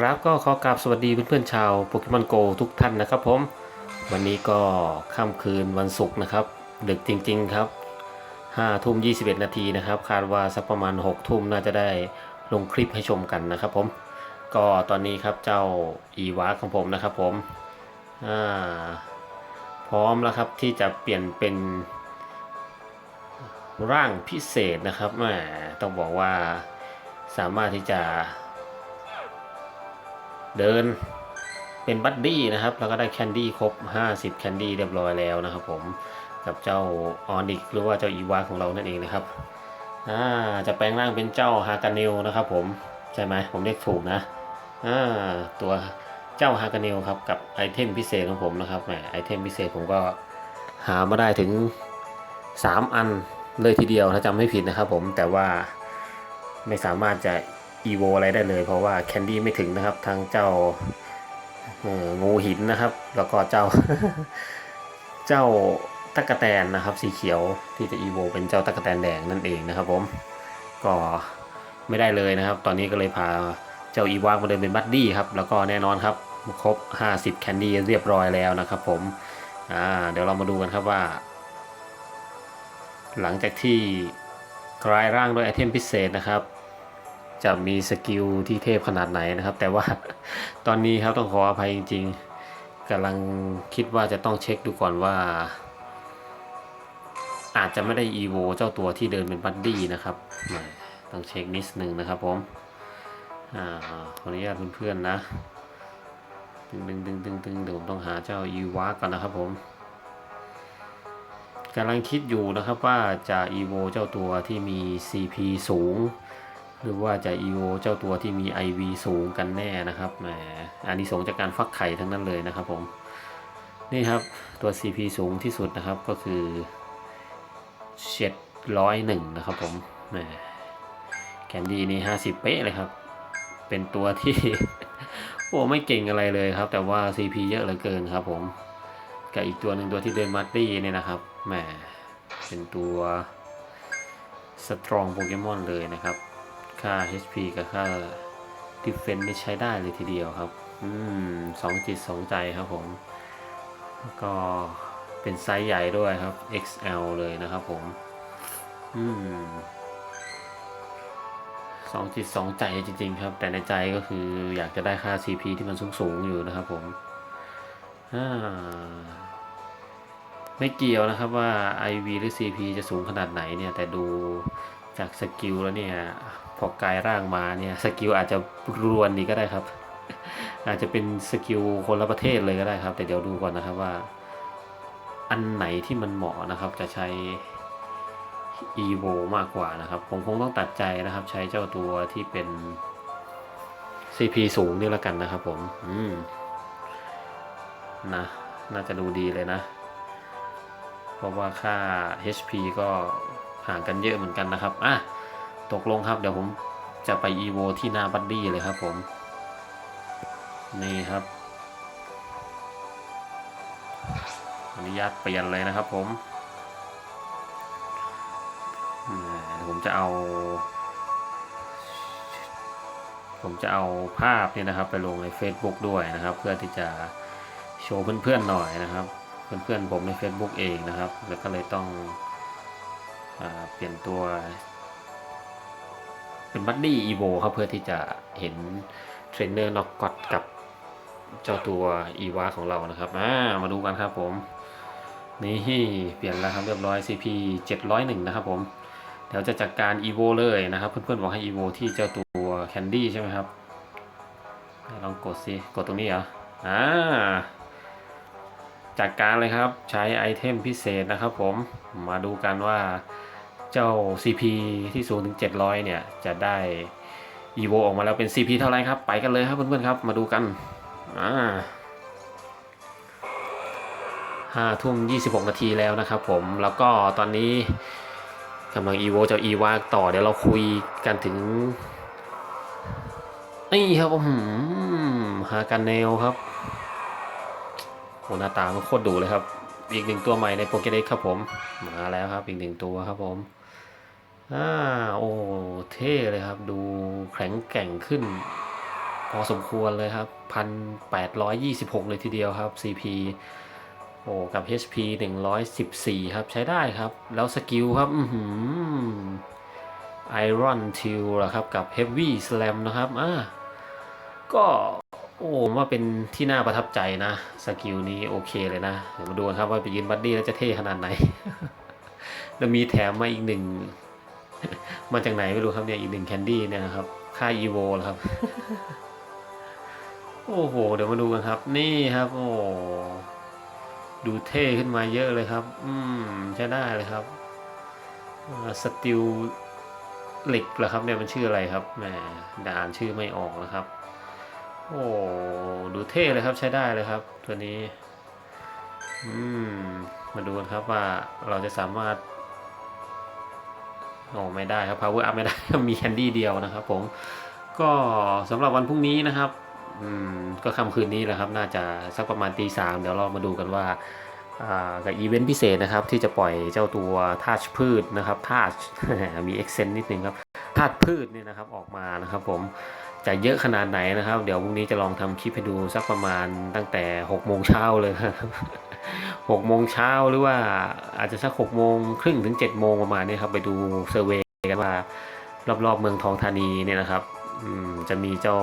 ครับก็ขอกราบสวัสดีเพื่อนๆชาวโปเกมอนโกทุกท่านนะครับผม วันนี้ก็ค่ำคืนวันศุกร์นะครับ ดึกจริงๆครับ5ทุ่ม21 นาทีนะครับ คาดว่าสักประมาณ 6 ทุ่มน่าจะได้ลงคลิปให้ชมกันนะครับผม ก็ตอนนี้ครับเจ้าอีวาของผมนะครับผมพร้อมแล้วครับที่จะเปลี่ยนเป็นร่างพิเศษนะครับแหมต้องบอกว่าสามารถที่จะ เดินเป็นบัดดี้นะครับ แล้วก็ได้แคนดี้ครบ 50 แคนดี้เรียบร้อยแล้วนะครับผมกับเจ้าออนิกหรือว่าเจ้าอีวาของเรานั่นเองนะครับอ่าจะแปลงร่างเป็นเจ้าฮากาเนลนะครับผมใช่ไหมผมเรียกถูกนะอ่าตัวเจ้าฮากาเนลครับกับไอเทมพิเศษของผมนะครับแหมไอเทมพิเศษผมก็หามาได้ถึง 3 อันเลยทีเดียวถ้าจำไม่ผิดนะครับผมแต่ว่าไม่สามารถจะ อีโวอะไรได้เลย เพราะว่าแคนดี้ไม่ถึงนะครับทางเจ้าเอองูหินนะครับ แล้วก็เจ้า เจ้าตะกะแตนนะครับ สีเขียวที่จะอีโวเป็นเจ้าตะกะแตนแดงนั่นเองนะครับ ผมก็ไม่ได้เลยนะครับ ตอนนี้ก็เลยพาเจ้าอีวากมาเดินเป็นบัดดี้ครับแล้วก็แน่นอนครับครบ 50 แคนดี้เรียบร้อยแล้วนะครับ ผมอ่าเดี๋ยวเรามาดูกันครับว่า หลังจากที่กลายร่างด้วยไอเทมพิเศษนะครับ จะมีสกิลที่เทพขนาดไหนนะครับ แต่ว่าตอนนี้ครับต้องขออภัยจริง ๆกำลังคิดว่าจะต้องเช็คดูก่อนว่า อาจจะไม่ได้อีโวเจ้าตัวที่เดินเป็นบัดดี้นะครับต้องเช็คนิดนึงนะครับผมอขออนุญาตเพื่อนๆนะดึงดึงดึงดึงดึงเดี๋ยวผมต้องหาเจ้าอีวาก่อนนะครับผมกำลังคิดอยู่นะครับว่าจะอีโวเจ้าตัวที่มี CP สูง หรือว่าจะ EO เจ้าตัวที่มี IV สูงกันแน่นะครับแหมอันนี้สงจากการฟักไข่ทั้งนั้นเลยนะครับผมนี่ครับตัว CP สูงที่สุดนะครับก็คือเจ็ดร้อยหนึ่งนะครับผมแหมแคนดี้นี่ห้าสิบเป๊ะเลยครับ เป็นตัวที่ โอ้ไม่เก่งอะไรเลยครับ แต่ว่า CP เยอะเหลือเกินครับผมกับอีกตัวหนึ่งตัวที่เดินมัดดี้เนี่ยนะครับแหมเป็นตัวสตรองโปเกมอนเลยนะครับ ค่า HP กับค่า Defense นี่ใช้ได้เลยทีเดียวครับ อืมสองจิตสองใจครับผม แล้วก็เป็นไซส์ใหญ่ด้วยครับ XL เลยนะครับผม อืมสองจิตสองใจจริงๆครับ แต่ในใจก็คืออยากจะได้ค่า CP ที่มันสูงๆอยู่นะครับผมอ่าไม่เกี่ยวนะครับว่า IV หรือ CP จะสูงขนาดไหนเนี่ย แต่ดูจากสกิลแล้วเนี่ย พอกลายร่างมาเนี่ยสกิลอาจจะรวนนี้ก็ได้ครับ อาจจะเป็นสกิลคนละประเทศเลยก็ได้ครับ แต่เดี๋ยวดูก่อนนะครับว่า อันไหนที่มันเหมาะนะครับ จะใช้ EVO มากกว่านะครับ ผมคงต้องตัดใจนะครับ ใช้เจ้าตัวที่เป็น CP สูงนี่ละกันนะครับผม อืมนะ น่าจะดูดีเลยนะ เพราะว่าค่า HP ก็ห่างกันเยอะเหมือนกันนะครับ อะ ตกลงครับเดี๋ยวผมจะไป EVO ที่หน้าบัดดี้เลยครับผม นี่ครับอนุญาตเปลี่ยนเลยนะครับผมผมจะเอา ผมจะเอาภาพเนี่ยนะครับไปลงใน Facebook ด้วยนะครับ เพื่อที่จะโชว์เพื่อนๆหน่อยนะครับ เพื่อนๆผมใน Facebook เองนะครับ แล้วก็เลยต้องอเปลี่ยนตัว เป็นบัดดี้อีโวครับเพื่อที่จะเห็นเทรนเนอร์น็อกกอตกับเจ้าตัวอีวาของเรานะครับอ่ามาดูกันครับผม นี่เปลี่ยนแล้วครับเรียบร้อย CP 701 นะครับผมเดี๋ยวจะจัดการอีโวเลยนะครับ เพื่อนๆบอกให้อีโวที่เจ้าตัวแคนดี้ใช่ไหมครับลองกดสิกดตรงนี้เหรออ่าจัดการเลยครับใช้ไอเทมพิเศษนะครับผมมาดูกันว่า เจ้า CP ที่สูงถึง 700 เนี่ย จะได้ EVO ออกมาแล้วเป็น CP เท่าไรครับ ไปกันเลยครับเพื่อนๆครับ มาดูกันอ่าห้าทุ่ม26นาทีแล้วนะครับผม แล้วก็ตอนนี้กำลัง EVO เจ้า e w a ต่อ เดี๋ยวเราคุยกันถึงนี่ครับผมฮากันเนลครับโหหน้าตามันโคตรดุเลยครับ อีกหนึ่งตัวใหม่ในโปเกเด็กครับผม มาแล้วครับอีกหนึ่งตัวครับผมอ่าโอ้เท่เลยครับ ดูแข็งแกร่งขึ้น พอสมควรเลยครับพันแปดร้อยยี่สิบหกเลยทีเดียวครับ CP โอ้กับ HP 114 ครับ ใช้ได้ครับ แล้วสกิลครับ อือหือ Iron Tail ล่ะครับ กับ Heavy Slam นะครับ อ่า ก็ โอ้ว่าเป็นที่น่าประทับใจนะ สกิลนี้โอเคเลยนะ เดี๋ยวมาดูกันครับว่าไปยืนบัดดี้แล้วจะเท่ขนาดไหน แล้วมีแถมมาอีกหนึ่ง มาจากไหนไม่รู้ครับเนี่ยอีกหนึ่งแคนดี้เนี่ยนะครับ ค่า EVO เหรอครับ โอ้โห เดี๋ยวมาดูกันครับ นี่ครับ โอ้ดูเท่ขึ้นมาเยอะเลยครับ อืมใช้ได้เลยครับสติลเหล็กเหรอครับเนี่ยมันชื่ออะไรครับแหมด่านชื่อไม่ออกนะครับ โอ้ดูเท่เลยครับใช้ได้เลยครับ ตัวนี้ อืม มาดูกันครับว่าเราจะสามารถโอ้ไม่ได้ครับ power up ไม่ได้ มีแคนดี้เดียวนะครับผม ก็สำหรับวันพรุ่งนี้นะครับ อืม ก็ค่ำคืนนี้แหละครับ น่าจะสักประมาณตีสามเดี๋ยวเรามาดูกันว่าอ่ากับอีเวนต์พิเศษนะครับ ที่จะปล่อยเจ้าตัวทาชพืชนะครับทาชมีเอ็กเซนนิดนึงครับทาชพืชเนี่ยนะครับออกมานะครับผม จะเยอะขนาดไหนนะครับ เดี๋ยวพรุ่งนี้จะลองทำคลิปให้ดูสักประมาณตั้งแต่6โมงเช้าเลยครับ6โมงเช้าหรือว่าอาจจะสัก6โมงครึ่งถึง7โมงประมาณนี้ครับไปดูเซอร์เวย์กันว่ารอบๆเมืองทองธานีเนี่ยนะครับจะมีเจ้า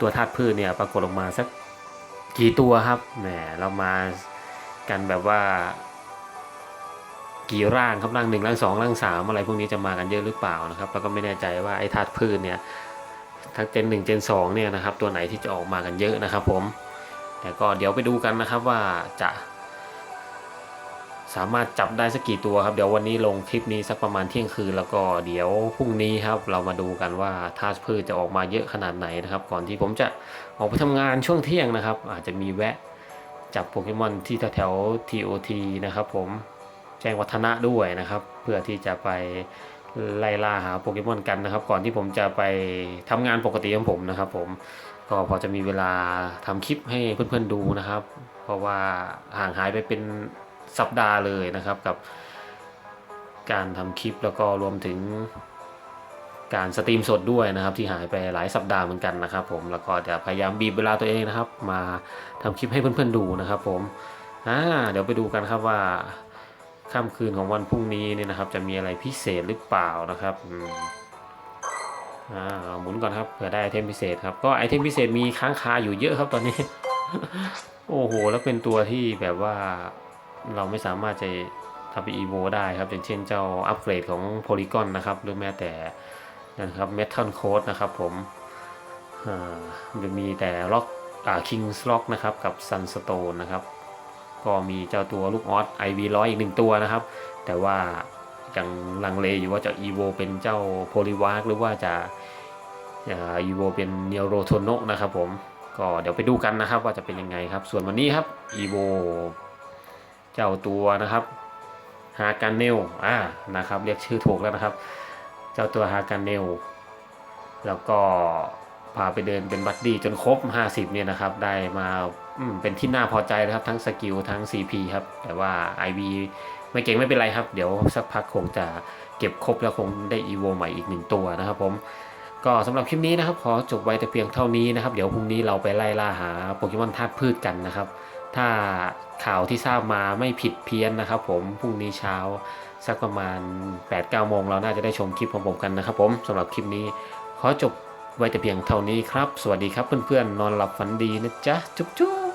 ตัวธาตุพืชเนี่ยปรากฏออกมาสักกี่ตัวครับแหมเรามากันแบบว่า กี่ร่างครับร่างหนึ่งร่างสองร่างสามอะไรพวกนี้จะมากันเยอะหรือเปล่านะครับ แล้วก็ไม่แน่ใจว่าไอ้ธาตุพืชเนี่ย ทั้งเจนหนึ่งเจนสองเนี่ยนะครับตัวไหนที่จะออกมากันเยอะนะครับผมแต่ก็เดี๋ยวไปดูกันนะครับว่าจะสามารถจับได้สักกี่ตัวครับ เดี๋ยววันนี้ลงคลิปนี้สักประมาณเที่ยงคืนแล้วก็เดี๋ยวพรุ่งนี้ครับ เรามาดูกันว่าธาตุพืชจะออกมาเยอะขนาดไหนนะครับ ก่อนที่ผมจะออกไปทำงานช่วงเที่ยงนะครับ อาจจะมีแวะจับโปเกมอนที่แถวๆ TOT นะครับ ผมแจ้งวัฒนะด้วยนะครับ เพื่อที่จะไป ไล่ล่าหาโปเกมอนกันนะครับ ก่อนที่ผมจะไปทำงานปกติของผมนะครับ ผมก็พอจะมีเวลาทำคลิปให้เพื่อนๆดูนะครับ เพราะว่าห่างหายไปเป็นสัปดาห์เลยนะครับกับการทำคลิปแล้วก็รวมถึงการสตรีมสดด้วยนะครับ ที่หายไปหลายสัปดาห์เหมือนกันนะครับ ผมแล้วก็จะพยายามบีบเวลาตัวเองนะครับ มาทำคลิปให้เพื่อนๆดูนะครับ ผมอ่าเดี๋ยวไปดูกันครับว่า ค่ำคืนของวันพรุ่งนี้เนี่ยนะครับ จะมีอะไรพิเศษหรือเปล่านะครับอ่าหมุนก่อนครับเผื่อได้ไอเทมพิเศษครับก็ไอเทมพิเศษมีค้างคาอยู่เยอะครับตอนนี้ โอ้โห แล้วเป็นตัวที่แบบว่าเราไม่สามารถจะทำเป็นอีโวได้ครับ อย่างเช่นเจ้าอัปเกรดของโพลีกอนนะครับหรือแม้แต่นะครับเมทัลโคดนะครับผมอ่าจะมีแต่ล็อกอ่าคิงส์ล็อกนะครับกับซันสโตนนะครับ ก็มีเจ้าตัวลูกออสไอวีร้อยอีกหนึ่งตัวนะครับ แต่ว่ายังลังเลอยู่ว่าจะอีโวเป็นเจ้าโพลีวาร์หรือว่าจะอีโวเป็นเนโรโทโนนะครับผมก็เดี๋ยวไปดูกันนะครับว่าจะเป็นยังไงครับ ส่วนวันนี้ครับอีโวเจ้าตัวนะครับฮาการเนลอ่านะครับ เรียกชื่อถูกแล้วนะครับ เจ้าตัวฮาการเนลแล้วก็ พาไปเดินเป็นบัดดี้จนครบ 50 เนี่ยนะครับ ได้มาเป็นที่น่าพอใจนะครับ ทั้งสกิลทั้ง CP ครับ แต่ว่า IB ไม่เก่งไม่เป็นไรครับ เดี๋ยวสักพักคงจะเก็บครบแล้วคงได้อีโวใหม่อีกหนึ่งตัวนะครับผมก็สำหรับคลิปนี้นะครับ ขอจบไว้แต่เพียงเท่านี้นะครับ เดี๋ยวพรุ่งนี้เราไปไล่ล่าหาโปเกมอนธาตุพืชกันนะครับ ถ้าข่าวที่ทราบมาไม่ผิดเพี้ยนนะครับ ผมพรุ่งนี้เช้าสักประมาณ8-9โมงเราน่าจะได้ชมคลิปของผมกันนะครับ ผมสำหรับคลิปนี้ขอจบ ไว้แต่เพียงเท่านี้ครับ สวัสดีครับเพื่อนๆนอนหลับฝันดีนะจ๊ะ จุ๊บจุ๊บ